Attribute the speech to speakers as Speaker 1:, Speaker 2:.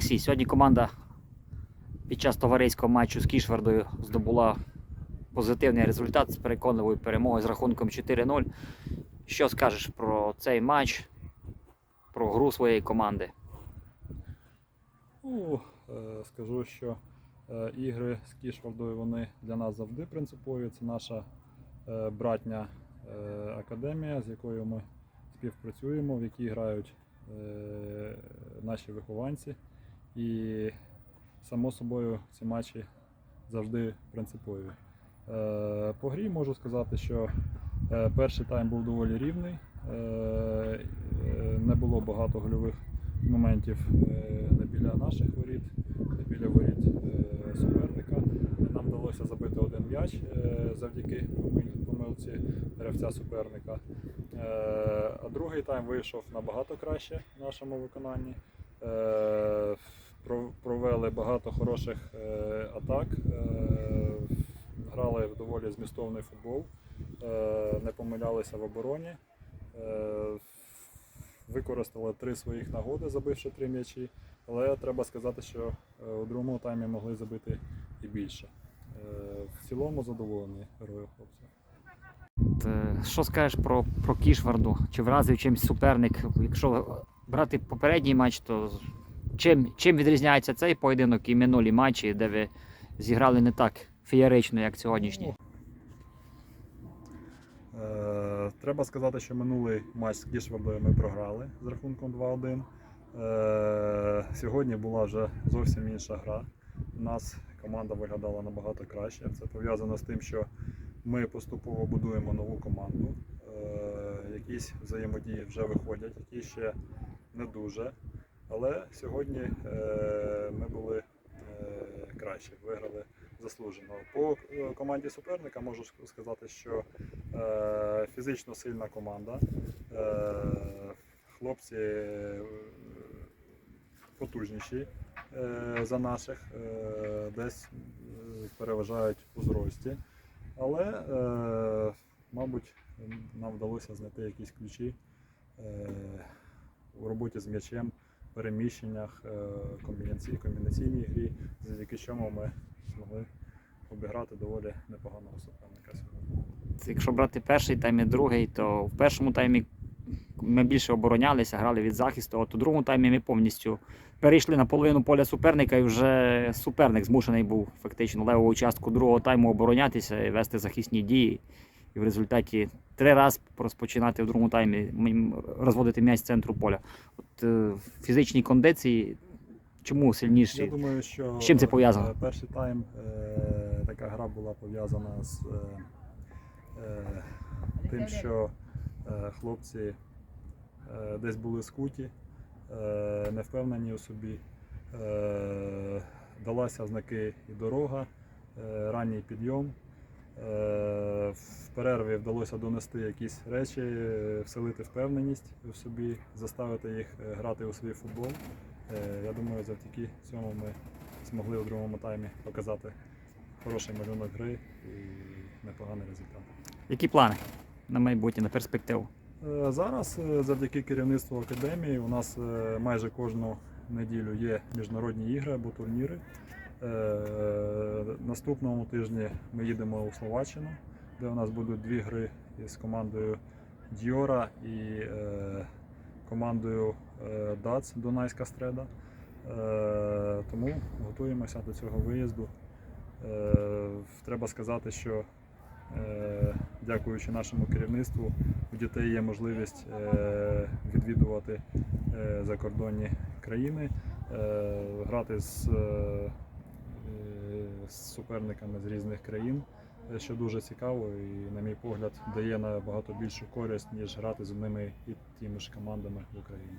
Speaker 1: сьогодні команда під час товариського матчу з Кішвардою здобула позитивний результат з переконливою перемогою з рахунком 4-0. Що скажеш про цей матч, про гру своєї команди?
Speaker 2: Ну, е, скажу, що е, ігри з Кішвардою вони для нас завжди принципові. Це наша е, братня академія, з якою ми співпрацюємо, в якій грають наші вихованці. І само собою ці матчі завжди принципові. Е, По грі можу сказати, що е, перший тайм був доволі рівний. Е, Не було багато гольових моментів не біля наших воріт, не біля воріт суперника. Нам вдалося забити один м'яч завдяки помилці гравця суперника. А другий тайм вийшов набагато краще в нашому виконанні. Е, про- Провели багато хороших е, атак, е, грали в доволі змістовний футбол, не помилялися в обороні. Використали три своїх нагоди, забивши три м'ячі. Але треба сказати, що у другому таймі могли забити і більше. В цілому задоволений.
Speaker 1: От, е, Що скажеш про, про Кішварду? Чи вразив чимсь суперник? Якщо брати попередній матч, то чим, чим відрізняється цей поєдинок і минулі матчі, де ви зіграли не так феєрично, як сьогоднішній?
Speaker 2: Е, Треба сказати, що минулий матч з Кішвардою ми програли з рахунком 2-1. Е, Сьогодні була вже зовсім інша гра. У нас команда виглядала набагато краще. Це пов'язано з тим, що ми поступово будуємо нову команду. Е, Якісь взаємодії вже виходять, які ще не дуже. Але сьогодні е, ми були е, кращі, виграли заслужено. По е, команді суперника можу сказати, що е, фізично сильна команда. Е, хлопці е, потужніші е, за наших, е, десь переважають у зрості. Але, е, мабуть, нам вдалося знайти якісь ключі е, у роботі з м'ячем, переміщеннях, е, комбінаційній грі, завдяки чому ми змогли обіграти доволі непоганого суперника сьогодні.
Speaker 1: Якщо брати перший тайм і другий, то в першому таймі ми більше оборонялися, грали від захисту, а у другому таймі ми повністю перейшли на половину поля суперника, і вже суперник змушений був фактично левого участку другого тайму оборонятися і вести захисні дії. І в результаті три рази розпочинати в другому таймі розводити м'яч з центру поля. От е, в фізичній кондиції чому сильніші?
Speaker 2: Я думаю, що
Speaker 1: З чим це пов'язано?
Speaker 2: е, Перший тайм е, така гра була пов'язана з е, е, тим, що е, хлопці е, десь були скуті, е, не впевнені у собі. Е, далася знаки і дорога, е, ранній підйом. Е, В перерві вдалося донести якісь речі, е, вселити впевненість в собі, заставити їх е, грати у свій футбол. Я думаю, завдяки цьому ми змогли у другому таймі показати хороший малюнок гри і непоганий результат.
Speaker 1: Які плани на майбутнє, на перспективу?
Speaker 2: Зараз завдяки керівництву академії у нас майже кожну неділю є міжнародні ігри або турніри. Е, Наступному тижні ми їдемо у Словаччину, де у нас будуть дві гри із командою Діора і е, командою е, ДАЦ Дунайська Стреда. Е, Тому готуємося до цього виїзду. Е, Треба сказати, що е, дякуючи нашому керівництву, у дітей є можливість е, відвідувати е, закордонні країни, е, грати з, е, е, суперниками з різних країн, що дуже цікаво і, на мій погляд, дає набагато більшу користь, ніж грати з одними і тими ж командами в Україні.